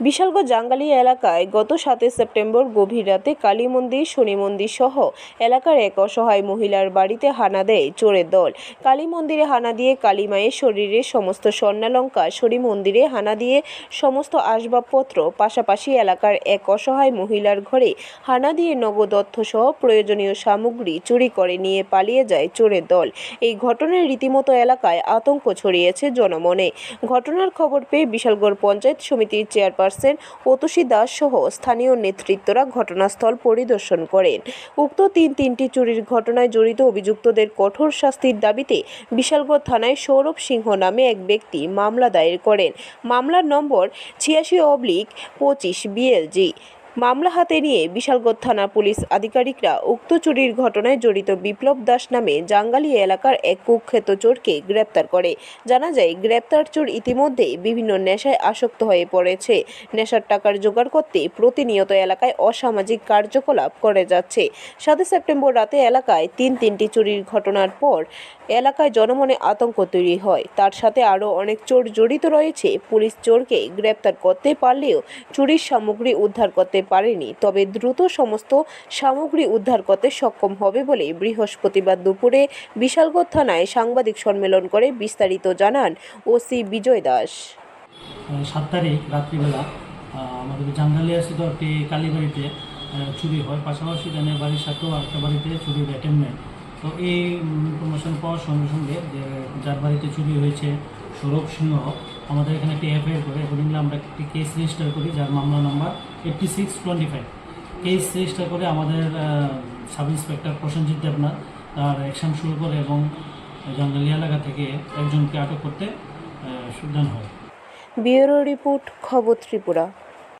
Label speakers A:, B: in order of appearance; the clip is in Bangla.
A: বিশালগড় জাঙ্গালি এলাকায় গত সাতই সেপ্টেম্বর গভীর রাতে কালী মন্দির, শনি মন্দির সহ এলাকার এক অসহায় মহিলার বাড়িতে হানা দেয় চোরের দল। কালী মন্দিরে হানা দিয়ে কালী মায়ের শরীরে সমস্ত স্বর্ণালঙ্কা, শনি মন্দিরে হানা দিয়ে সমস্ত আসবাবপত্র, পাশাপাশি এলাকার এক অসহায় মহিলার ঘরে হানা দিয়ে নগদ অর্থসহ প্রয়োজনীয় সামগ্রী চুরি করে নিয়ে পালিয়ে যায় চোরের দল। এই ঘটনায় রীতিমতো এলাকায় আতঙ্ক ছড়িয়েছে জনমনে। ঘটনার খবর পেয়ে বিশালগড় পঞ্চায়েত সমিতির চেয়ারপারসন অতসী দাস সহ স্থানীয় নেতৃত্বরা ঘটনাস্থল পরিদর্শন করেন। উক্ত তিন তিনটি চুরির ঘটনায় জড়িত অভিযুক্তদের কঠোর শাস্তির দাবিতে বিশালগড় থানায় সৌরভ সিংহ নামে এক ব্যক্তি মামলা দায়ের করেন। মামলার নম্বর ছিয়াশি অবলিক পঁচিশ বিএলজি। মামলা হাতে নিয়ে বিশালগড় থানা পুলিশ আধিকারিকরা উক্ত চুরির ঘটনায় জড়িত বিপ্লব দাস নামে জাঙ্গালি এলাকার এক কুখ্যাত চোরকে গ্রেপ্তার করে। জানা যায়, গ্রেপ্তার চোর ইতিমধ্যে বিভিন্ন নেশায় আসক্ত হয়ে পড়েছে। নেশার টাকার জোগাড় করতে প্রতিনিয়ত এলাকায় অসামাজিক কার্যকলাপ করে যাচ্ছে। সাতই সেপ্টেম্বর রাতে এলাকায় তিন তিনটি চুরির ঘটনার পর এলাকায় জনমনে আতঙ্ক তৈরি হয়। তার সাথে আরও অনেক চোর জড়িত রয়েছে। পুলিশ চোরকে গ্রেপ্তার করতে পারলেও চুরির সামগ্রী উদ্ধার করতে পারেনি। তবে দ্রুত সমস্ত সামগ্রী উদ্ধার করতে সক্ষম হবে বলে বৃহস্পতিবার দুপুরে বিশালগড় থানায় সাংবাদিক সম্মেলন করে বিস্তারিত জানান ওসি বিজয় দাস।
B: সাত তারিখ রাত্রিবেলা আমাদের একটি কালীবাড়িতে চুরি হয়। পাশাপাশি বাড়ির সাথেও একটা বাড়িতে চুরির তো এই ইনফরমেশন পাওয়ার সঙ্গে সঙ্গে যার বাড়িতে চুরি হয়েছে সৌরভ সিংহ আমাদের এখানে একটি এফআইআর করে অ্যাকর্ডিংলি আমরা একটি কেস রেজিস্টার করি, যার মামলা নম্বর eighty six twenty five case register করে আমাদের সাব ইন্সপেক্টর প্রসেনজিৎ দেবনাথ তার অ্যাকশন শুরু করে এবং জঙ্গলি এলাকা থেকে একজনকে আটক করতে সুবিধান হয়।
A: ব্যুরো রিপোর্ট খবর ত্রিপুরা।